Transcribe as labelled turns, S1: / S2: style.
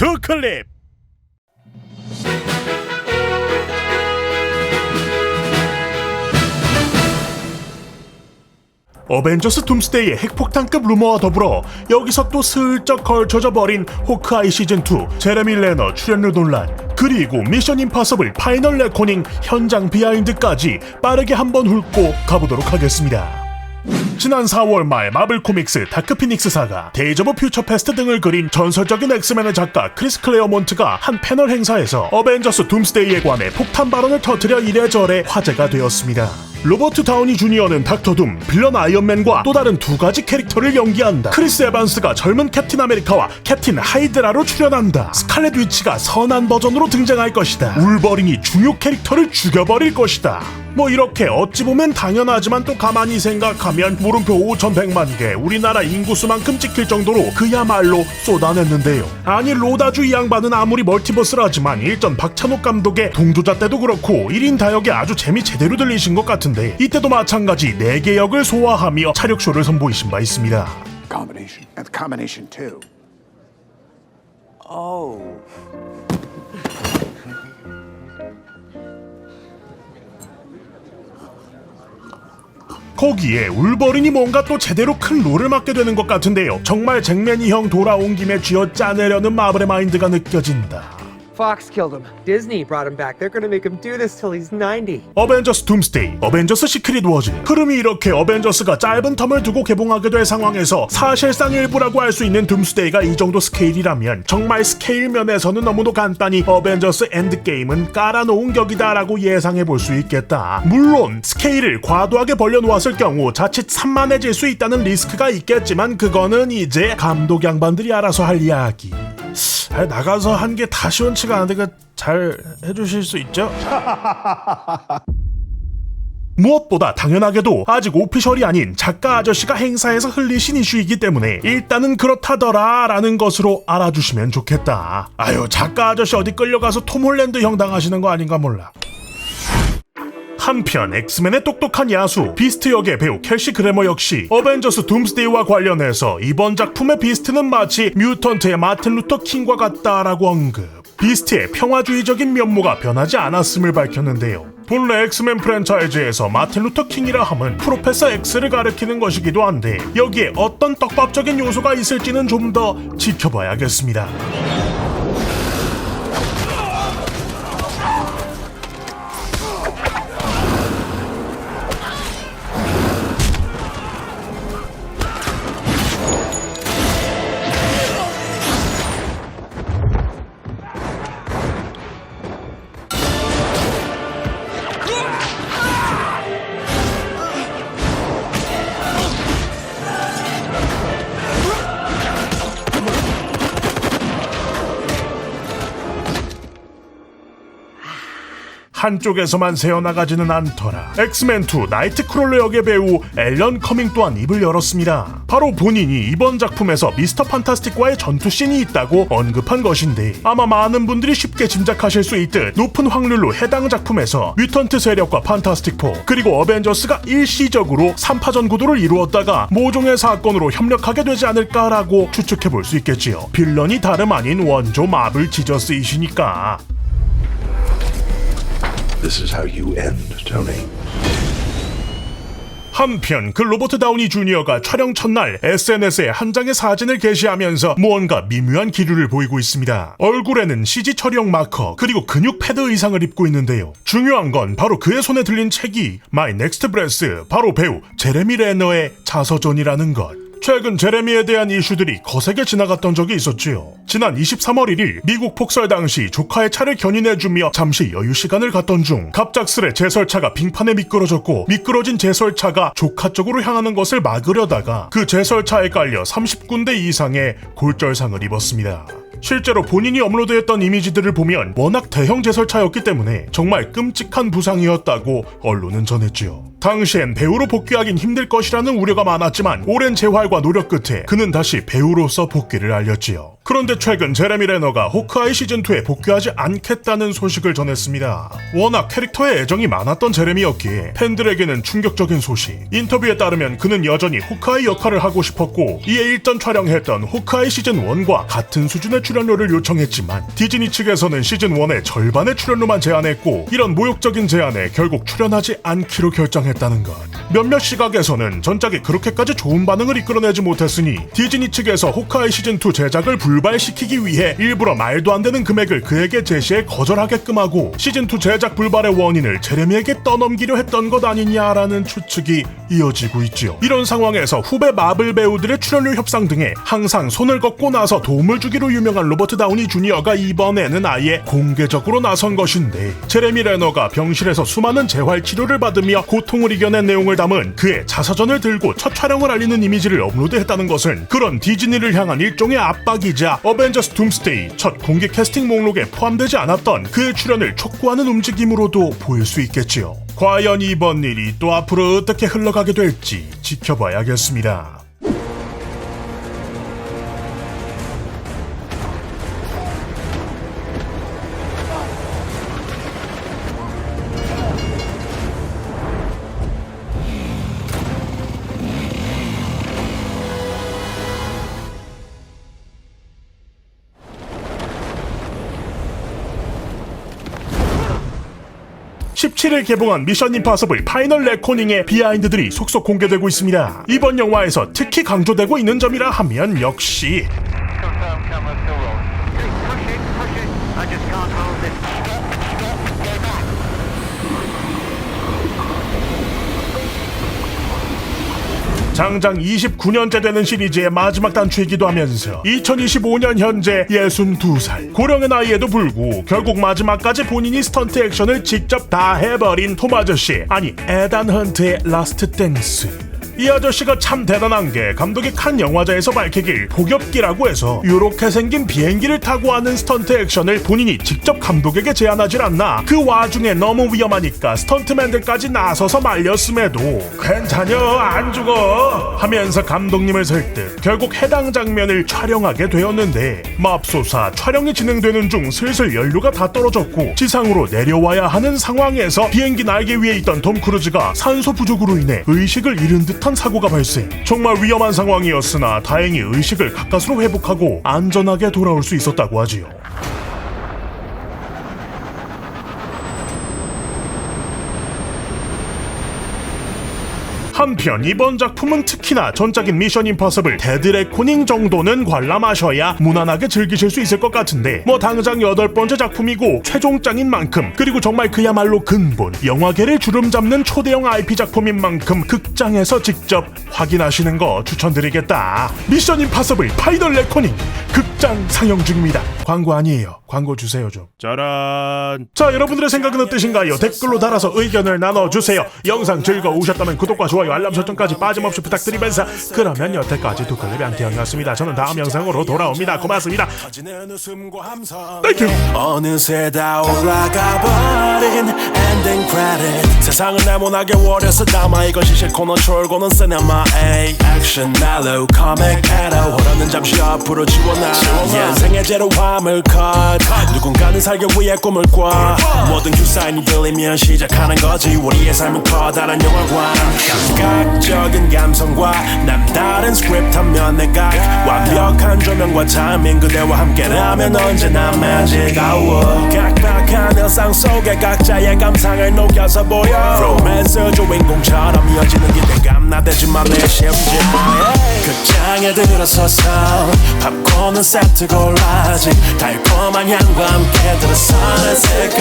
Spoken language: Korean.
S1: 투 클립 어벤져스 둠스데이의 핵폭탄급 루머와 더불어 여기서 또 슬쩍 걸쳐져 버린 호크아이 시즌2 제레미 레너 출연료 논란 그리고 미션 임파서블 파이널 레코닝 현장 비하인드까지 빠르게 한번 훑고 가보도록 하겠습니다. 지난 4월 말 마블 코믹스 다크 피닉스 사가 데이즈 오브 퓨처 패스트 등을 그린 전설적인 엑스맨의 작가 크리스 클레어몬트가 한 패널 행사에서 어벤져스 둠스데이에 관해 폭탄 발언을 터뜨려 이래저래 화제가 되었습니다. 로버트 다우니 주니어는 닥터 둠, 빌런 아이언맨과 또 다른 두 가지 캐릭터를 연기한다. 크리스 에반스가 젊은 캡틴 아메리카와 캡틴 하이드라로 출연한다. 스칼렛 위치가 선한 버전으로 등장할 것이다. 울버린이 중요 캐릭터를 죽여버릴 것이다. 뭐 이렇게 어찌 보면 당연하지만 또 가만히 생각하면 물음표 5,100만 개 우리나라 인구수만큼 찍힐 정도로 그야말로 쏟아냈는데요. 아니 로다주 이 양반은 아무리 멀티버스라지만 일전 박찬욱 감독의 동조자 때도 그렇고 1인 다역에 아주 재미 제대로 들리신 것 같은데 이때도 마찬가지 4개 역을 소화하며 차력쇼를 선보이신 바 있습니다.
S2: combination and combination two.
S1: 거기에 울버린이 뭔가 또 제대로 큰 롤을 맡게 되는 것 같은데요. 정말 잭맨이 형 돌아온 김에 쥐어 짜내려는 마블의 마인드가 느껴진다.
S3: Fox killed him. Disney brought him back. They're gonna make him do this till he's 90.
S1: 어벤져스 둠스데이, 어벤져스 시크릿 워즈. 흐름이 이렇게 어벤져스가 짧은 텀을 두고 개봉하게 될 상황에서 사실상 일부라고 할 수 있는 둠스데이가 이 정도 스케일이라면 정말 스케일 면에서는 너무도 간단히 어벤져스 엔드게임은 깔아놓은 격이다라고 예상해 볼 수 있겠다. 물론 스케일을 과도하게 벌려놓았을 경우 자칫 산만해질 수 있다는 리스크가 있겠지만 그거는 이제 감독 양반들이 알아서 할 이야기. 아, 나가서 한 게 다 시원치가 그잘 해주실 수 있죠? 무엇보다 당연하게도 아직 오피셜이 아닌 작가 아저씨가 행사에서 흘리신 이슈이기 때문에 일단은 그렇다더라 라는 것으로 알아주시면 좋겠다. 아유 작가 아저씨 어디 끌려가서 톰 홀랜드 형 당하시는 거 아닌가 몰라. 한편 엑스맨의 똑똑한 야수 비스트 역의 배우 켈시 그래머 역시 어벤져스 둠스데이와 관련해서 이번 작품의 비스트는 마치 뮤턴트의 마틴 루터 킹과 같다라고 언급. 비스트의 평화주의적인 면모가 변하지 않았음을 밝혔는데요. 본래 엑스맨 프랜차이즈에서 마틴 루터 킹이라 함은 프로페서 X를 가리키는 것이기도 한데 여기에 어떤 떡밥적인 요소가 있을지는 좀 더 지켜봐야겠습니다. 한쪽에서만 새어나가지는 않더라. 엑스맨2 나이트크롤러 역의 배우 앨런 커밍 또한 입을 열었습니다. 바로 본인이 이번 작품에서 미스터 판타스틱과의 전투 씬이 있다고 언급한 것인데 아마 많은 분들이 쉽게 짐작하실 수 있듯 높은 확률로 해당 작품에서 뮤턴트 세력과 판타스틱4 그리고 어벤져스가 일시적으로 3파전 구도를 이루었다가 모종의 사건으로 협력하게 되지 않을까라고 추측해 볼 수 있겠지요. 빌런이 다름 아닌 원조 마블 지저스이시니까.
S2: This is how you end, Tony.
S1: 한편 그 로버트 다우니 주니어가 촬영 첫날 SNS에 한 장의 사진을 게시하면서 무언가 미묘한 기류를 보이고 있습니다. 얼굴에는 CG 처리용 마커 그리고 근육 패드 의상을 입고 있는데요. 중요한 건 바로 그의 손에 들린 책이 My Next Breath 바로 배우 제레미 레너의 자서전이라는 것. 최근 제레미에 대한 이슈들이 거세게 지나갔던 적이 있었지요. 지난 23월 1일 미국 폭설 당시 조카의 차를 견인해주며 잠시 여유 시간을 갖던 중 갑작스레 제설차가 빙판에 미끄러졌고 미끄러진 제설차가 조카 쪽으로 향하는 것을 막으려다가 그 제설차에 깔려 30군데 이상의 골절상을 입었습니다. 실제로 본인이 업로드했던 이미지들을 보면 워낙 대형 제설차였기 때문에 정말 끔찍한 부상이었다고 언론은 전했지요. 당시엔 배우로 복귀하긴 힘들 것이라는 우려가 많았지만 오랜 재활과 노력 끝에 그는 다시 배우로서 복귀를 알렸지요. 그런데 최근 제레미 레너가 호크아이 시즌2에 복귀하지 않겠다는 소식을 전했습니다. 워낙 캐릭터에 애정이 많았던 제레미였기에 팬들에게는 충격적인 소식. 인터뷰에 따르면 그는 여전히 호크아이 역할을 하고 싶었고 이에 일전 촬영했던 호크아이 시즌1과 같은 수준의 출연료를 요청했지만 디즈니 측에서는 시즌1의 절반의 출연료만 제안했고 이런 모욕적인 제안에 결국 출연하지 않기로 결정했다 는 것. 몇몇 시각에서는 전작이 그렇게까지 좋은 반응을 이끌어내지 못했으니 디즈니 측에서 호크아이 시즌2 제작을 불발시키기 위해 일부러 말도 안 되는 금액을 그에게 제시해 거절하게끔 하고 시즌2 제작 불발의 원인을 제레미에게 떠넘기려 했던 것 아니냐라는 추측이 이어지고 있지요. 이런 상황에서 후배 마블 배우들의 출연료 협상 등에 항상 손을 걷고 나서 도움을 주기로 유명한 로버트 다우니 주니어가 이번에는 아예 공개적으로 나선 것인데 제레미 레너가 병실에서 수많은 재활 치료를 받으며 고통 을 이겨낸 내용을 담은 그의 자서전을 들고 첫 촬영을 알리는 이미지를 업로드했다는 것은 그런 디즈니를 향한 일종의 압박이자 어벤져스 둠스데이 첫 공개 캐스팅 목록에 포함되지 않았던 그의 출연을 촉구하는 움직임으로도 보일 수 있겠지요. 과연 이번 일이 또 앞으로 어떻게 흘러가게 될지 지켜봐야겠습니다. (17일) 개봉한 미션 임파서블 파이널 레코닝의 비하인드들이 속속 공개되고 있습니다. 이번 영화에서 특히 강조되고 있는 점이라 하면 역시 장장 29년째 되는 시리즈의 마지막 단추이기도 하면서 2025년 현재 62살. 고령의 나이에도 불구 결국 마지막까지 본인이 스턴트 액션을 직접 다 해버린 톰 아저씨 아니 에단 헌트의 라스트 댄스 이 아저씨가 참 대단한 게 감독이 칸 영화제에서 밝히길 폭엽기라고 해서 요렇게 생긴 비행기를 타고 하는 스턴트 액션을 본인이 직접 감독에게 제안하질 않나. 그 와중에 너무 위험하니까 스턴트맨들까지 나서서 말렸음에도 괜찮여 안 죽어 하면서 감독님을 설득. 결국 해당 장면을 촬영하게 되었는데 맙소사 촬영이 진행되는 중 슬슬 연료가 다 떨어졌고 지상으로 내려와야 하는 상황에서 비행기 날개 위에 있던 톰 크루즈가 산소 부족으로 인해 의식을 잃은 듯한 사고가 발생. 정말 위험한 상황이었으나 다행히 의식을 가까스로 회복하고 안전하게 돌아올 수 있었다고 하지요. 한편 이번 작품은 특히나 전작인 미션 임파서블 데드레코닝 정도는 관람하셔야 무난하게 즐기실 수 있을 것 같은데 뭐 당장 여덟 번째 작품이고 최종장인 만큼 그리고 정말 그야말로 근본 영화계를 주름 잡는 초대형 IP 작품인 만큼 극장에서 직접 확인하시는 거 추천드리겠다. 미션 임파서블 파이널 레코닝 극장 상영 중입니다. 광고 아니에요. 광고 주세요 좀. 짜란. 자 여러분들의 생각은 어떠신가요? 댓글로 달아서 의견을 나눠주세요. 영상 즐거우셨다면 구독과 좋아요 알람 설정까지 빠짐없이 부탁드리면서 그러면 여태까지 두 클립 양태형이었습니다. 저는 다음 영상으로 돌아옵니다. 고맙습니다. 땡큐
S4: 어느새 다 올라가 버린 엔딩 크레딧 세상은 네모나게 워려서 담아 이것이 싫고는 졸고는 시네마 A 액션 멜로 코믹 에러 호러는 잠시 앞으로 지워놔. 인생의 제로 화물 컷. 누군가는 살기 위해 꿈을 꿔. 모든 큐사인이 들리면 시작하는 거지. 우리의 삶은 커다란 영화관 감각적인 감성과 남다른 스크립트 한 면의 각 완벽한 조명과 타이밍 그대와 함께라면 언제나 매직아워 각박한 일상 속에 각자의 감상을 녹여서 보여. 로맨스 주인공처럼 이어지는 기대감 나대지만 내 심지어. 극장에 들어서서 팝콘은 세트 골라지 달콤한 향과 함께 들어서는 새끝